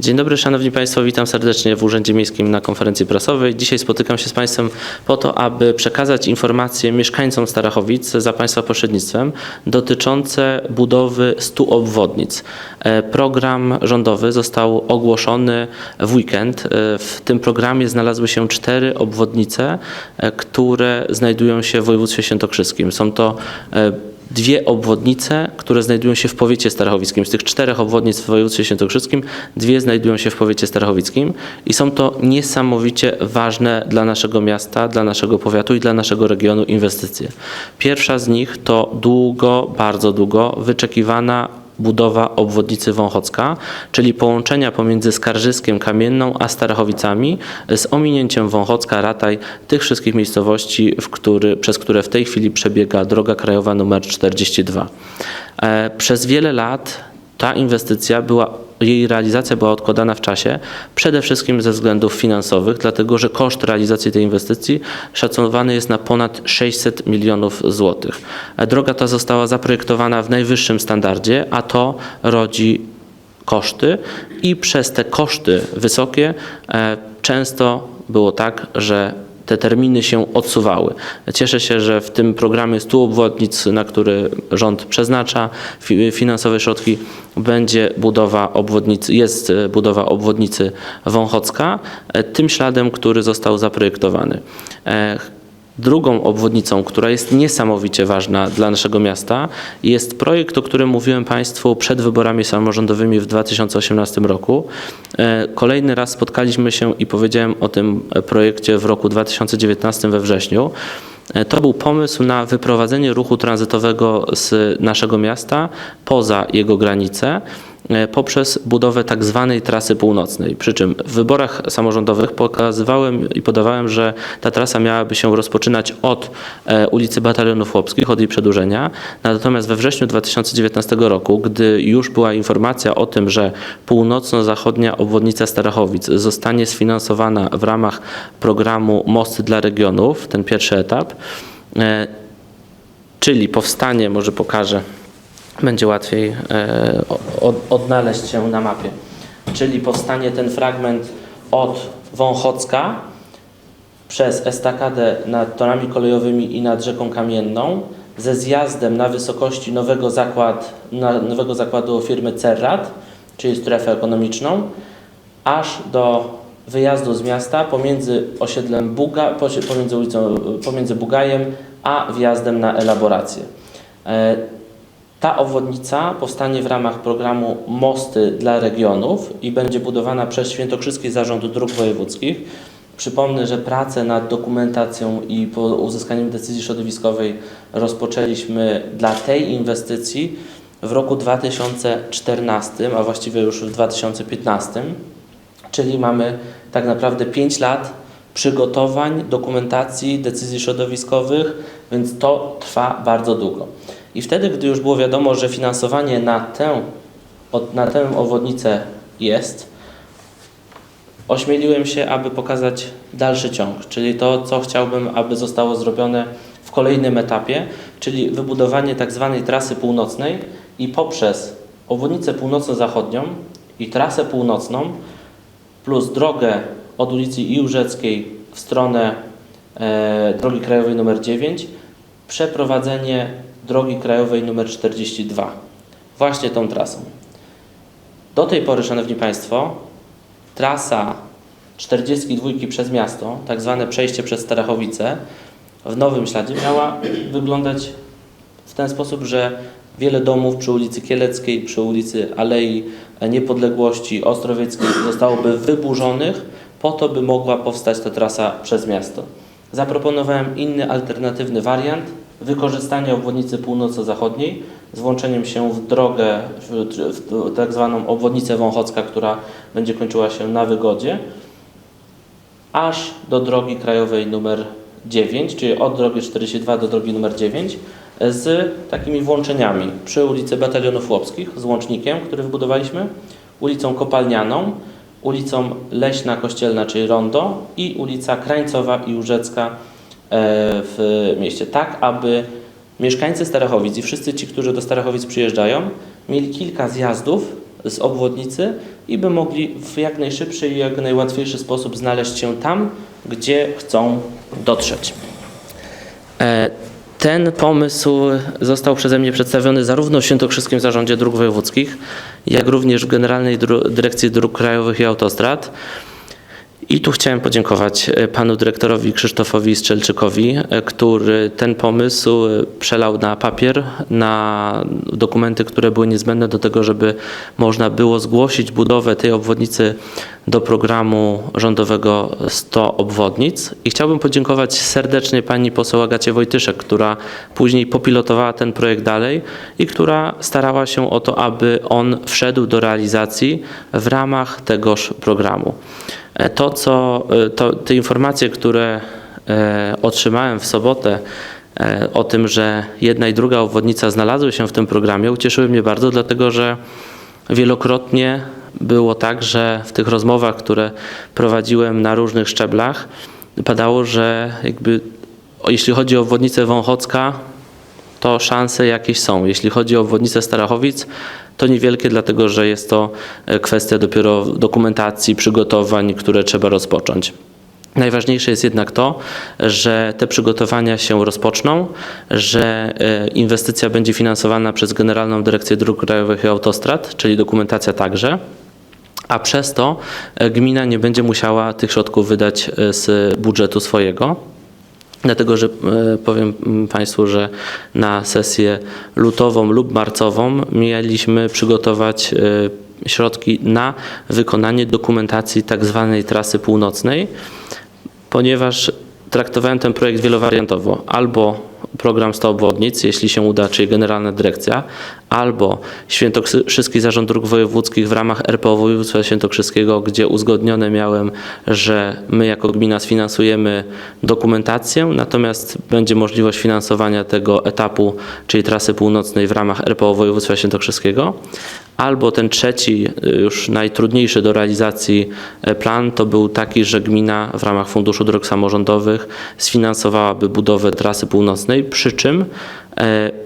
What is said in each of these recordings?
Dzień dobry, Szanowni Państwo, witam serdecznie w Urzędzie Miejskim na konferencji prasowej. Dzisiaj spotykam się z Państwem po to, aby przekazać informacje mieszkańcom Starachowic za Państwa pośrednictwem dotyczące budowy 100 obwodnic. E, Program rządowy został ogłoszony w weekend. E, W tym programie znalazły się cztery obwodnice, e, które znajdują się w województwie świętokrzyskim. Są to dwie obwodnice, które znajdują się w powiecie starachowickim. Z tych czterech obwodnic w województwie świętokrzyskim, dwie znajdują się w powiecie starachowickim i są to niesamowicie ważne dla naszego miasta, dla naszego powiatu i dla naszego regionu inwestycje. Pierwsza z nich to długo, bardzo długo wyczekiwana budowa obwodnicy Wąchocka, czyli połączenia pomiędzy Skarżyskiem, Kamienną a Starachowicami z ominięciem Wąchocka, Rataj, tych wszystkich miejscowości, który, przez które w tej chwili przebiega droga krajowa numer 42. E, Przez wiele lat ta inwestycja była, jej realizacja była odkładana w czasie, przede wszystkim ze względów finansowych, dlatego że koszt realizacji tej inwestycji szacowany jest na ponad 600 milionów złotych. E, Droga ta została zaprojektowana w najwyższym standardzie, a to rodzi koszty i przez te koszty wysokie e, często było tak, że te terminy się odsuwały. Cieszę się, że w tym programie 100 obwodnic, na który rząd przeznacza fi- finansowe środki, będzie budowa obwodnicy, jest e, budowa obwodnicy Wąchocka, e, tym śladem, który został zaprojektowany. Drugą obwodnicą, która jest niesamowicie ważna dla naszego miasta, jest projekt, o którym mówiłem Państwu przed wyborami samorządowymi w 2018 roku. E, Kolejny raz spotkaliśmy się i powiedziałem o tym projekcie w roku 2019 we wrześniu. E, To był pomysł na wyprowadzenie ruchu tranzytowego z naszego miasta poza jego granice poprzez budowę tak zwanej trasy północnej. Przy czym w wyborach samorządowych pokazywałem i podawałem, że ta trasa miałaby się rozpoczynać od e, ulicy Batalionów Chłopskich, od jej przedłużenia. Natomiast we wrześniu 2019 roku, gdy już była informacja o tym, że północno-zachodnia obwodnica Starachowic zostanie sfinansowana w ramach programu Mosty dla regionów, ten pierwszy etap, e, czyli powstanie, może pokażę, będzie łatwiej e, od, odnaleźć się na mapie. Czyli powstanie ten fragment od Wąchocka przez estakadę nad torami kolejowymi i nad rzeką Kamienną ze zjazdem na wysokości nowego, zakład, nowego zakładu firmy Cerrat, czyli strefę ekonomiczną, aż do wyjazdu z miasta pomiędzy osiedlem Buga, pomiędzy, ulicą, pomiędzy Bugajem a wjazdem na elaborację. Ta obwodnica powstanie w ramach programu Mosty dla regionów i będzie budowana przez Świętokrzyski Zarząd Dróg Wojewódzkich. Przypomnę, że prace nad dokumentacją i po uzyskaniem decyzji środowiskowej rozpoczęliśmy dla tej inwestycji w roku 2014, a właściwie już w 2015, czyli mamy tak naprawdę 5 lat przygotowań, dokumentacji, decyzji środowiskowych, więc to trwa bardzo długo. I wtedy, gdy już było wiadomo, że finansowanie na tę, na tę obwodnicę jest, ośmieliłem się, aby pokazać dalszy ciąg, czyli to, co chciałbym, aby zostało zrobione w kolejnym etapie, czyli wybudowanie tak zwanej trasy północnej i poprzez obwodnicę północno-zachodnią i trasę północną plus drogę od ulicy Iłżeckiej w stronę e, drogi krajowej nr 9 przeprowadzenie drogi krajowej nr 42 właśnie tą trasą. Do tej pory, Szanowni Państwo, trasa 42 przez miasto, tak zwane przejście przez Starachowice, w nowym śladzie miała wyglądać w ten sposób, że wiele domów przy ulicy Kieleckiej, przy ulicy Alei Niepodległości Ostrowieckiej zostałoby wyburzonych po to, by mogła powstać ta trasa przez miasto. Zaproponowałem inny, alternatywny wariant wykorzystania obwodnicy północno-zachodniej z włączeniem się w drogę, w, tak zwaną obwodnicę Wąchocka, która będzie kończyła się na Wygodzie, aż do drogi krajowej numer 9, czyli od drogi 42 do drogi numer 9, z takimi włączeniami. Przy ulicy Batalionów Łopskich, z łącznikiem, który wybudowaliśmy, ulicą Kopalnianą, ulicą Leśna Kościelna, czyli Rondo i ulica Krańcowa i Łużecka e, w mieście, tak aby mieszkańcy Starachowic i wszyscy ci, którzy do Starachowic przyjeżdżają, mieli kilka zjazdów z obwodnicy i by mogli w jak najszybszy i jak najłatwiejszy sposób znaleźć się tam, gdzie chcą dotrzeć. E, Ten pomysł został przeze mnie przedstawiony zarówno w Świętokrzyskim Zarządzie Dróg Wojewódzkich, jak również w Generalnej Dyrekcji Dróg Krajowych i Autostrad. I tu chciałem podziękować e, panu dyrektorowi Krzysztofowi Strzelczykowi, e, który ten pomysł e, przelał na papier, na dokumenty, które były niezbędne do tego, żeby można było zgłosić budowę tej obwodnicy do programu rządowego 100 obwodnic. I chciałbym podziękować serdecznie pani poseł Agacie Wojtyszek, która później popilotowała ten projekt dalej i która starała się o to, aby on wszedł do realizacji w ramach tegoż programu. E, To, co, e, to, te informacje, które e, otrzymałem w sobotę o tym, że jedna i druga obwodnica znalazły się w tym programie, ucieszyły mnie bardzo, dlatego że wielokrotnie było tak, że w tych rozmowach, które prowadziłem na różnych szczeblach, padało, że jakby jeśli chodzi o obwodnicę Wąchocka, to szanse jakieś są. Jeśli chodzi o obwodnicę Starachowic, to niewielkie, dlatego że jest to e, kwestia dopiero dokumentacji, przygotowań, które trzeba rozpocząć. Najważniejsze jest jednak to, że te przygotowania się rozpoczną, że e, inwestycja będzie finansowana przez Generalną Dyrekcję Dróg Krajowych i Autostrad, czyli dokumentacja także. A przez to e, gmina nie będzie musiała tych środków wydać z budżetu swojego. Dlatego, że e, powiem Państwu, że na sesję lutową lub marcową mieliśmy przygotować e, środki na wykonanie dokumentacji tak zwanej trasy północnej, ponieważ traktowałem ten projekt wielowariantowo. Albo program 100 obwodnic, jeśli się uda, czyli Generalna Dyrekcja, albo Świętokrzyski Zarząd Dróg Wojewódzkich w ramach RPO Województwa Świętokrzyskiego, gdzie uzgodnione miałem, że my jako gmina sfinansujemy dokumentację, natomiast będzie możliwość finansowania tego etapu, czyli trasy północnej w ramach RPO Województwa Świętokrzyskiego, albo ten trzeci, y, już najtrudniejszy do realizacji e, plan, to był taki, że gmina w ramach Funduszu Dróg Samorządowych sfinansowałaby budowę trasy północnej, przy czym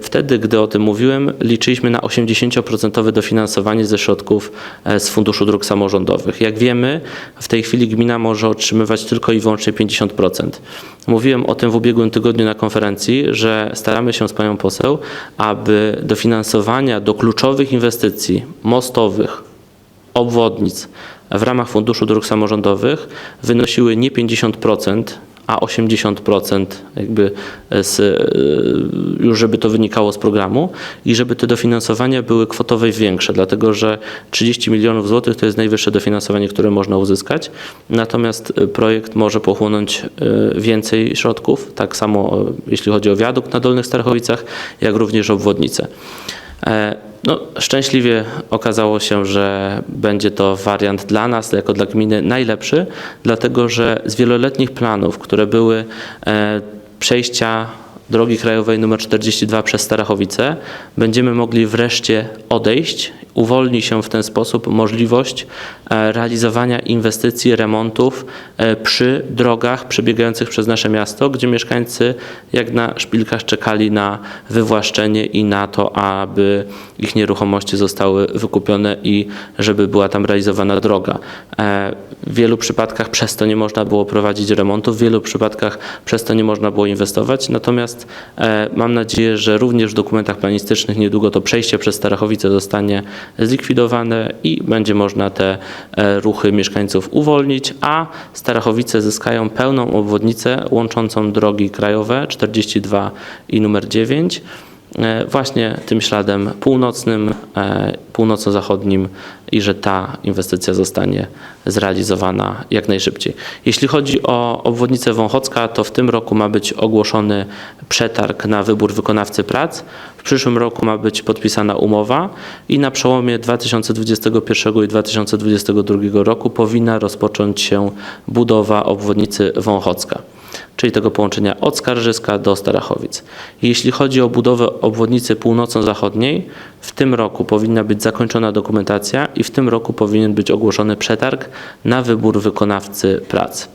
wtedy, gdy o tym mówiłem, liczyliśmy na 80% dofinansowanie ze środków e, z Funduszu Dróg Samorządowych. Jak wiemy, w tej chwili gmina może otrzymywać tylko i wyłącznie 50%. Mówiłem o tym w ubiegłym tygodniu na konferencji, że staramy się z panią poseł, aby dofinansowania do kluczowych inwestycji mostowych, obwodnic w ramach Funduszu Dróg Samorządowych wynosiły nie 50%, a 80% jakby z, y, już żeby to wynikało z programu i żeby te dofinansowania były kwotowe większe, dlatego że 30 milionów złotych to jest najwyższe dofinansowanie, które można uzyskać, natomiast y, projekt może pochłonąć więcej środków, tak samo jeśli chodzi o wiadukt na Dolnych Starachowicach, jak również obwodnice. No, szczęśliwie okazało się, że będzie to wariant dla nas, jako dla gminy najlepszy, dlatego że z wieloletnich planów, które były e, przejścia drogi krajowej nr 42 przez Starachowice, będziemy mogli wreszcie odejść. Uwolni się w ten sposób możliwość e, realizowania inwestycji, remontów e, przy drogach przebiegających przez nasze miasto, gdzie mieszkańcy jak na szpilkach czekali na wywłaszczenie i na to, aby ich nieruchomości zostały wykupione i żeby była tam realizowana droga. E, W wielu przypadkach przez to nie można było prowadzić remontu, w wielu przypadkach przez to nie można było inwestować, natomiast mam nadzieję, że również w dokumentach planistycznych niedługo to przejście przez Starachowice zostanie zlikwidowane i będzie można te e, ruchy mieszkańców uwolnić, a Starachowice zyskają pełną obwodnicę łączącą drogi krajowe 42 i numer 9 e, właśnie tym śladem północnym, e, północno-zachodnim i że ta inwestycja zostanie zrealizowana jak najszybciej. Jeśli chodzi o obwodnicę Wąchocka, to w tym roku ma być ogłoszony przetarg na wybór wykonawcy prac. W przyszłym roku ma być podpisana umowa i na przełomie 2021 i 2022 roku powinna rozpocząć się budowa obwodnicy Wąchocka czyli tego połączenia od Skarżyska do Starachowic. Jeśli chodzi o budowę obwodnicy północno-zachodniej, w tym roku powinna być zakończona dokumentacja i w tym roku powinien być ogłoszony przetarg na wybór wykonawcy prac.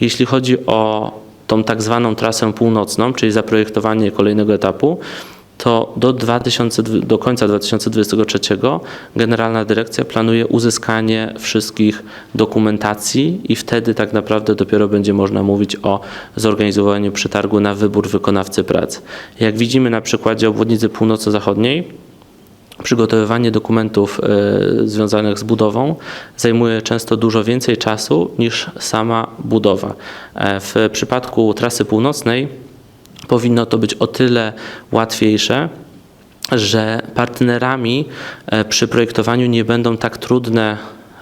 Jeśli chodzi o tą tak zwaną trasę północną, czyli zaprojektowanie kolejnego etapu, to do, 2000, do końca 2023 Generalna Dyrekcja planuje uzyskanie wszystkich dokumentacji i wtedy tak naprawdę dopiero będzie można mówić o zorganizowaniu przetargu na wybór wykonawcy prac. Jak widzimy na przykładzie obwodnicy północno-zachodniej, przygotowywanie dokumentów e, związanych z budową zajmuje często dużo więcej czasu niż sama budowa. E, W przypadku trasy północnej powinno to być o tyle łatwiejsze, że partnerami e, przy projektowaniu nie będą tak trudne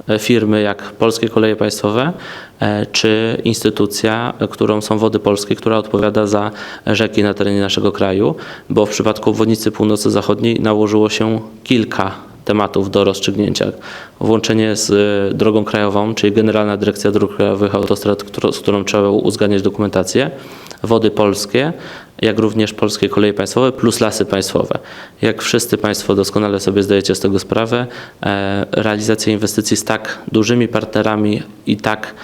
e, firmy jak Polskie Koleje Państwowe e, czy instytucja, którą są Wody Polskie, która odpowiada za rzeki na terenie naszego kraju, bo w przypadku obwodnicy północno-zachodniej nałożyło się kilka tematów do rozstrzygnięcia. Włączenie z e, drogą krajową, czyli Generalna Dyrekcja Dróg Krajowych Autostrad, z którą trzeba uzgadniać dokumentację, Wody Polskie, jak również Polskie Koleje Państwowe plus Lasy Państwowe. Jak wszyscy Państwo doskonale sobie zdajecie z tego sprawę, e, realizacja inwestycji z tak dużymi partnerami i tak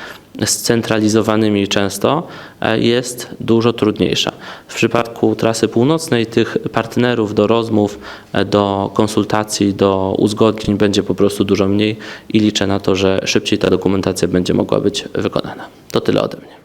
scentralizowanymi często e, jest dużo trudniejsza. Przypadku trasy północnej tych partnerów do rozmów, e, do konsultacji, do uzgodnień będzie po prostu dużo mniej i liczę na to, że szybciej ta dokumentacja będzie mogła być wykonana. To tyle ode mnie.